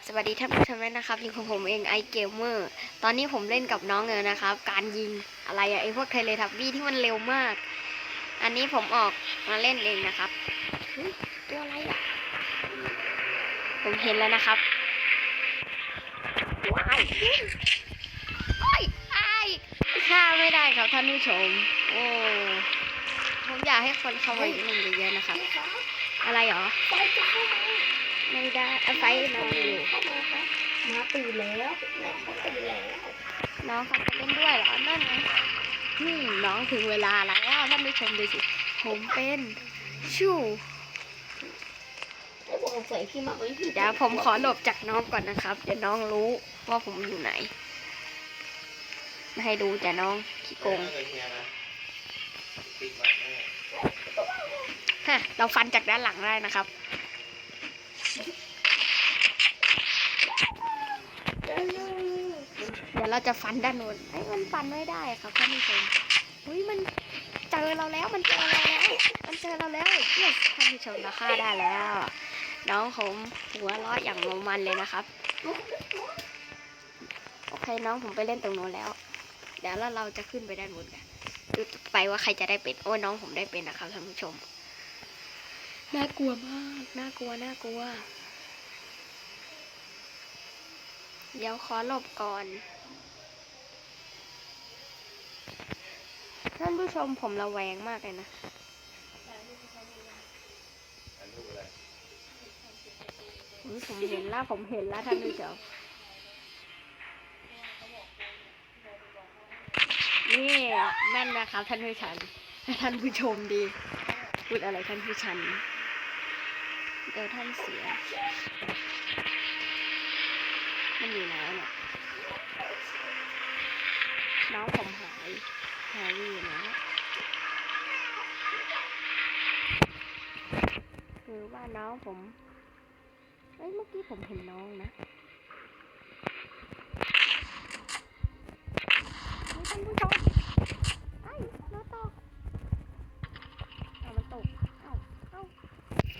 บสวัสดีท่านผู้ชมด้วยนะครับอยู่กับผมเองไอเกมเมอร์ตอนนี้ผมเล่นกับน้องเนยนะครับ การยิงอะไรอะไอพวกเทเลทับบี้ที่มันเร็วมาก อันนี้ผมออกมาเล่นเองนะครับเฮ้ยตัวอะไรอะผมเห็นแล้วนะครับว้ายโอ้ยไอ้ายฆ่าไม่ได้ครับท่านผู้ชม โอ้ผมอยากให้คนเข้ามาเล่นเยอะๆนะครับ อะไรหรอ ไฟจะเข้ามาไม่ได้เอาไฟนอนอยู่เข้ามาครับมาตื่นแล้วแม่เขาตื่นแล้วน้องเขาจะเล่นด้วยเหรอนั่นไงนี่น้องถึงเวลาแล้วท่านผู้ชมดูสิผมเป็นชูแล้วผมใส่พี่มาไว้พี่เดี๋ยวผมขอหลบจากน้องก่อนนะครับ เดี๋ยวน้องรู้ว่าผมอยู่ไหนไม่ให้ดูแต่น้องขี้โกงฮะเราฟันจากด้านหลังได้นะครับ เดี๋ยวเราจะฟันด้านโน้นไอ้มันฟันไม่ได้ครับท่านผู้ชมอุ้ยมันเจอเราแล้วมันเจอเราแล้วมันเจอเราแล้วเยสท่านผู้ชมเราฆ่าได้แล้วน้องผมหัวเราะอย่างมันเลยนะครับโอเคน้องผมไปเล่นตรงโน้นแล้ว เดี๋ยวเราจะขึ้นไปด้านบนกันดูไปว่าใครจะได้เป็นโอ้ยน้องผมได้เป็นนะครับท่านผู้ชมน่ากลัวมากน่ากลัวน่ากลัว เดี๋ยวขอหลบก่อน ท่านผู้ชมผมระแวงมากเลยนะ ผมเห็นแล้วผมเห็นแล้วท่านผู้ชมนี่แม่นนะครับท่านผู้ชมท่านผู้ชมดี พูดอะไรท่านผู้ชันเดี๋ยวท่านเสีย มันอยู่ไหนเนี่ยน้องผมหายแฮร์รี่อยู่ไหนวะคือว่าน้องผมเอ้ยเมื่อกี้ผมเห็นน้องนะเฮ้ยท่านผู้ชมไอ้ยเราตกเอามันตก เอ้าเอ้า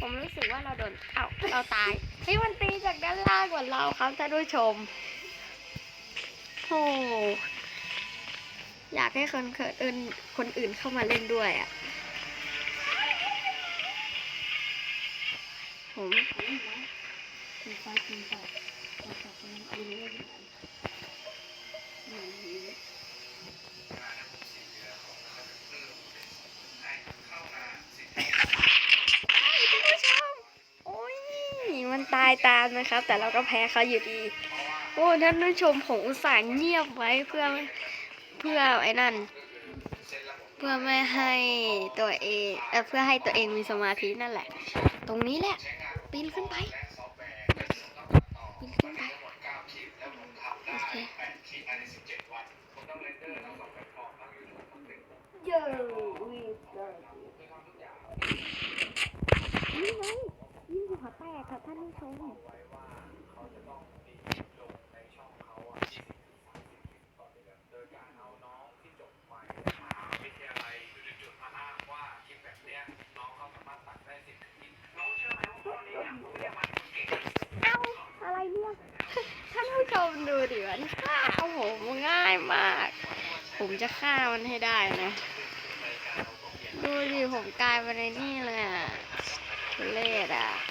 ผมรู้สึกว่าเราโดน เอ้าเราตาย นี่มันตีจากด้านล่างกว่าเราครับท่านผู้ชมโหอยากให้คนอื่นคนอื่นเข้ามาเล่นด้วยอะ ผม มันตายตามนะครับ แต่เราก็แพ้เขาอยู่ดี โอ้ท่านผู้ชมผมอุตส่าห์เงียบไว้เพื่อเพื่อไอ้นั่น เพื่อไม่ให้ตัวเองเออเพื่อให้ตัวเองมีสมาธินั่นแหละ ตรงนี้แหละปีนขึ้นไปปีนขึ้นไปโอเคเยอะวิเกิด นี่ไงยิงหัว แตกครับท่านผู้ชมเอ้าอะไรเนี่ย ท่านผู้ชมดูดิมันฆ่าผมง่ายมาก ผมจะฆ่ามันให้ได้นะ ดูดิผมกลายเป็นในนี่เลยอะเล่อะ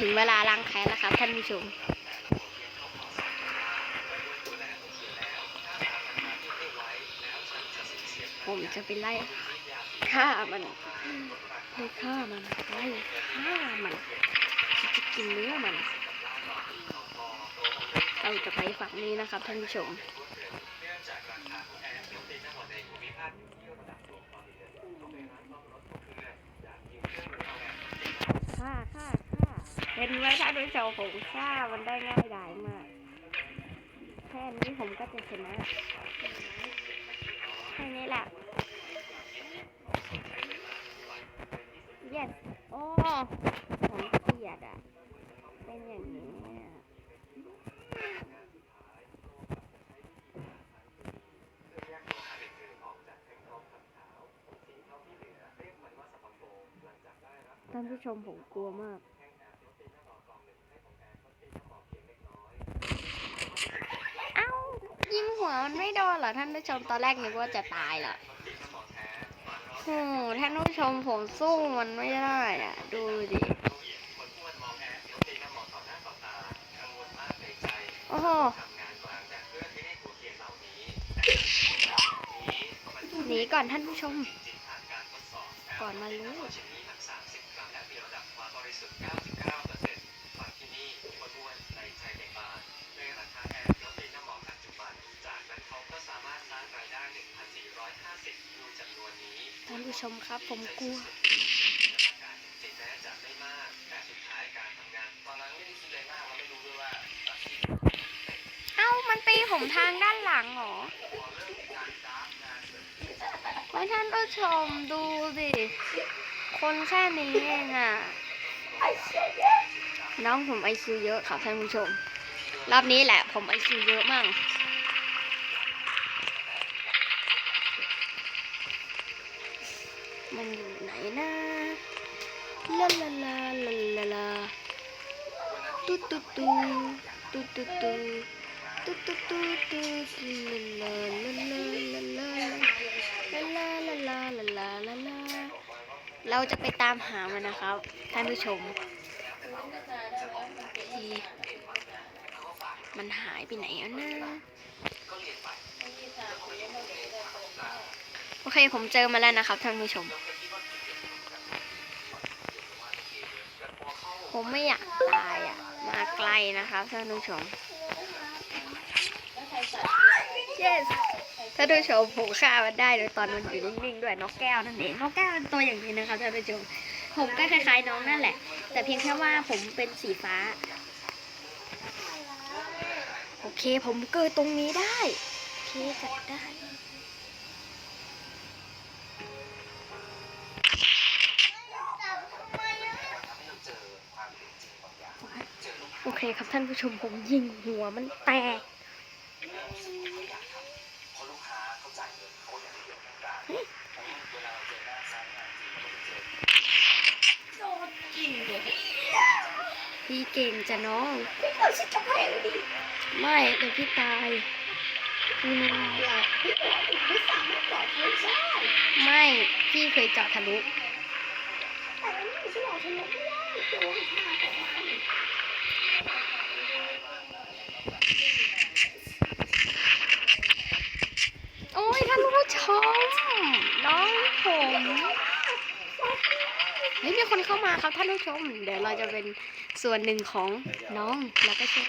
ถึงเวลาล้างแค้นแล้วครับท่านผู้ชมผมจะไปไล่ฆ่ามันไล่ฆ่ามันไล่ฆ่ามันจะกินเนื้อมันเราจะไปฝั่งนี้นะครับท่านผู้ชมฆ่าฆ่าฆ่า เห็นไหมท่านผู้ชมผมฆ่ามันได้ง่ายดายมาก แค่นี้ผมก็จะชนะแค่นี้แหละ yes โอ้ผมเกลียดอะ เป็นอย่างนี้ท่านผู้ชมผมกลัวมาก ยิงหัวมันไม่โดนเหรอท่านผู้ชมตอนแรกนึกว่าจะตายเหรอโอ้โหท่านผู้ชมผมสู้มันไม่ได้อะ ดูดิโอ้โหหนีก่อนท่านผู้ชม ก่อนมารู้ ชมครับ ผมกลัวเอ้ามันตีผมทางด้านหลังเหรอไว้ท่านผู้ชมดูสิ คนแค่นี้เองอะ น้องผมไอคิวเยอะค่ะท่านผู้ชม รอบนี้แหละผมไอคิวเยอะมั่ง มันอยู่ไหนนะลาลาลาลาลาลาตุ๊ดตุ๊ดตุ๊ตุ๊ตุ๊ดตุ๊ดตุ๊ตุ๊ตุ๊ดตุ๊ลาลาลาลาลาลาลาลาลาลาลาลาเราจะไปตามหามันนะครับท่านผู้ชม มันหายไปไหนอะนะ โอเคผมเจอมาแล้วนะครับท่านผู้ชม ผมไม่อยากตายอะ มาไกลนะครับท่านผู้ชม yes ท่านผู้ชมผมฆ่ามันได้โดยตอนมันอยู่นิ่งๆด้วยนกแก้วนั่นเองนกแก้วเป็นตัวอย่างนี้นะครับท่านผู้ชม ผมก็คล้ายๆน้องนั่นแหละ แต่เพียงแค่ว่าผมเป็นสีฟ้า โอเคผมเกิดตรงนี้ได้ โอเคจัดได้ โอเคครับท่านผู้ชมผมยิงหัวมันแตกพี่เก่งจะน้องเราชิดจะให้ดิไม่เดี๋ยวพี่ตายพี่ไม่ได้เราพี่ไม่สามารถปลอดภัยได้ไม่พี่เคยเจาะทะลุแต่มันไม่ใช่เราทะลุไม่ได้เดี๋ยวหาของ โอ้ยท่านผู้ชม น้องผมเฮ้ยมีคนเข้ามาครับท่านผู้ชม เดี๋ยวเราจะเป็นส่วนหนึ่งของน้องแล้วก็ช่วย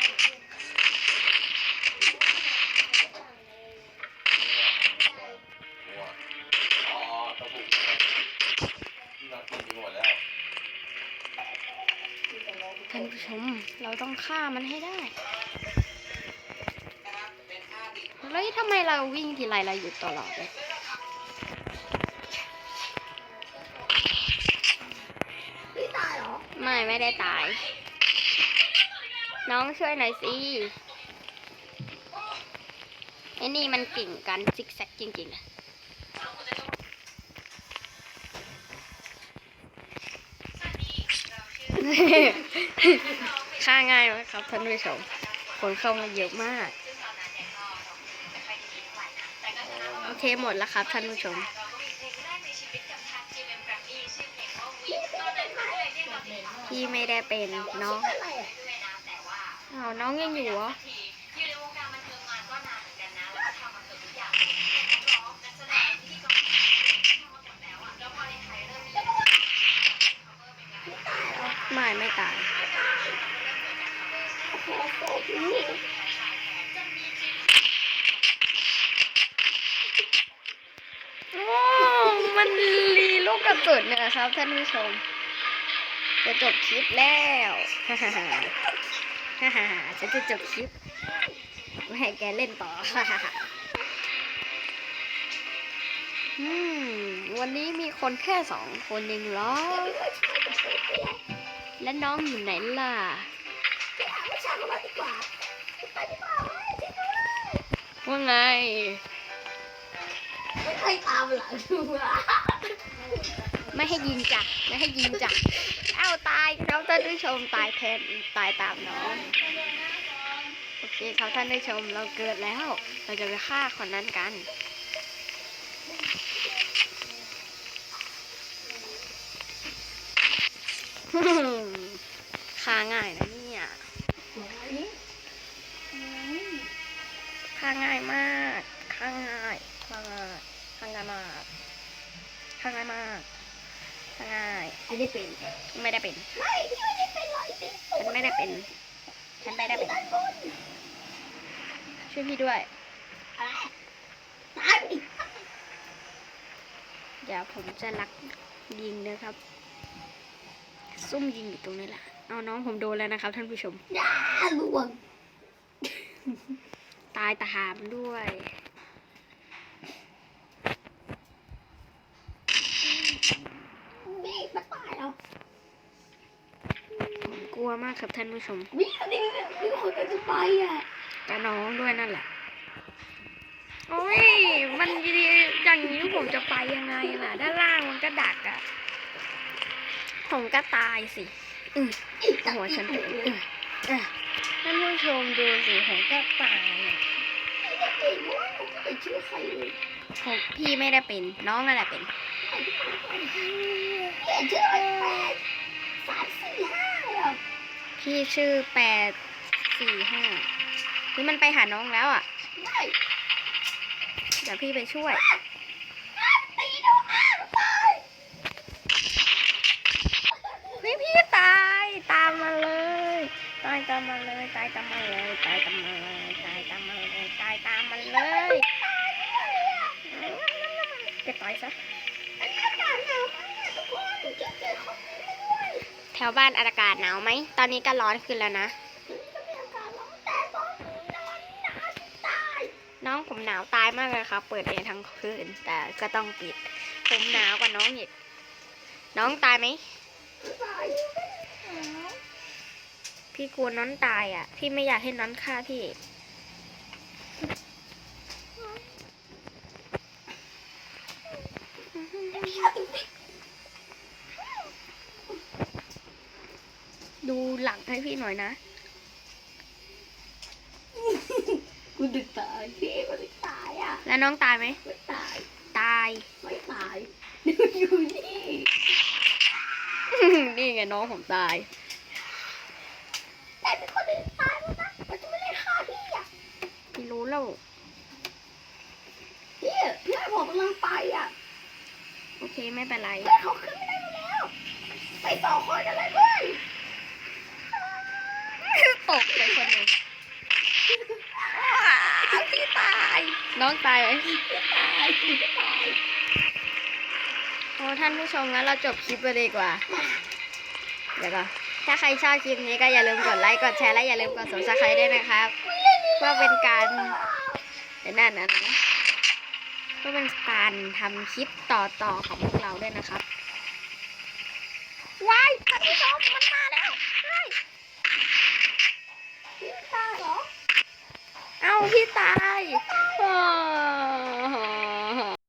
ชม เราต้องฆ่ามันให้ได้แล้วทำไมเราวิ่งทีไรเราหยุดตลอดเลยพี่ตายเหรอ ไม่ไม่ได้ตาย น้องช่วยหน่อยสิไอ้นี่มันกิ่งกันซิกแซกจริงๆอะ ค่าง่ายไหมครับท่านผู้ชม คนเข้ามาเยอะมาก โอเคหมดแล้วครับท่านผู้ชมพี่ไม่ได้เป็นน้องอ้าวน้องยังอยู่เหรอ มันรีลูกกระสุนนะครับท่านผู้ชม จะจบคลิปแล้วฮ่าฮ่าฮ่าฮ่าฮ่าฉันจะจบคลิปไม่ให้แกเล่นต่อฮ่าฮ่าฮ่าอืมวันนี้มีคนแค่สองคนเองเหรอ และน้องอยู่ไหนล่ะ ว่าไง ไม่เคยตามหลังดูอะไม่ให้ยิงจ้ะไม่ให้ยิงจ้ะเอ้าตายครับท่านผู้ชมตายแทนตายตามน้องเโอเคครับท่านได้ชมเราเกิดแล้ว เราจะไปฆ่าคนนั้นกันฆ่าง่ายนะเนี่ย สวยอืม ฆ่า ง่ายมากฆ่าง่ายฆ่าง่ายฆ่าง่ายมากฆ่าง่ายมากฆ่าง่ายไอ้ได้เป็น ไม่ได้เป็น ไม่พี่ไม่ได้เป็นหรอกไอ้เป็นฉันไม่ได้เป็น ฉันไม่ได้เป็นด้านบนช่วยพี่ด้วยอะไรตายไปดิเดี๋ยวผมจะลักยิงนะครับ ซุ่มยิงอยู่ตรงนี้แหละ เอาน้องผมโดนแล้วนะครับท่านผู้ชมอย่าลวงตายตามด้วยมีมาตายแล้วผมกลัวมากครับท่านผู้ชมมีอะไรเนี่ยมีคนจะไปอะกับน้องด้วยนั่นแหละ โอ้ย มันดีอย่างนี้ผมจะไปยังไงล่ะ ด้านล่างมันก็ดักอะผมก็ตายสิอืออีกหัวฉันไปอืออะท่านผู้ชมดูสิผมก็ตายอะ ไม่ได้เป็นเพราะว่าหนูไม่เคยเชื่อใครเลยผมพี่ไม่ได้เป็น น้องนั่นแหละเป็นเปลี่ยนชื่อเป็นแปดสามสี่ห้าเลยเหรอพี่ชื่อแปดสี่ห้านี่มันไปหาน้องแล้วอะ ได้เดี๋ยวพี่ไปช่วยตีโดนอ้าวตายเฮ้ยพี่ตายตามมาเลย ตายตามมาเลย ตายตามมาเลย ตายตามมาเลย เลยจะต่อยซะอันนี้อากาศหนาวมากทุกคนหนูจะเจอคนนี้ด้วยแถวบ้านอากาศหนาวไหม ตอนนี้ก็ร้อนขึ้นแล้วนะวันนี้ก็มีอากาศร้อนแต่ตอนหนูนอนนานตายน้องผมหนาวตายมากเลยครับ เปิดแอร์ทั้งคืน แต่ก็ต้องปิด ผมหนาวกว่าน้องอีก น้องตายไหมตายพี่กลัวน้องตายอะ พี่ไม่อยากให้น้องฆ่าพี่ ดูหลัง ให้พี่หน่อยนะ กูดึกตายพี่มันไม่ตายอะแล้วน้องตายไหมไม่ตายตาย ไม่ตายอยู่นี่ นี่ไงน้องผมตาย แต่เป็นคนอื่นตายแล้วนะมันจะไม่ได้ฆ่าพี่อะพี่รู้แล้วพี่เพื่อนผมกำลังไปอะ โอเคไม่เป็นไรเพื่อนเขาขึ้นไม่ได้อยู่แล้ว ไปสองคนกันเลย โอ้ท่านผู้ชมงั้นเราจบคลิปไปเลยดีกว่า เดี๋ยวก็ถ้าใครชอบคลิปนี้ก็อย่าลืมกดไลค์ กดแชร์ และอย่าลืมกดสมัครให้ได้วยนะครับ เพื่อเป็นการเดี๋ยวนั่นนะเพื่อเป็นการทำคลิปต่อๆของพวกเราด้วยนะครับ ว้ายท่านผู้ชมมันมาแล้วพี่ตาเหรอ เอาพี่ตายโอ้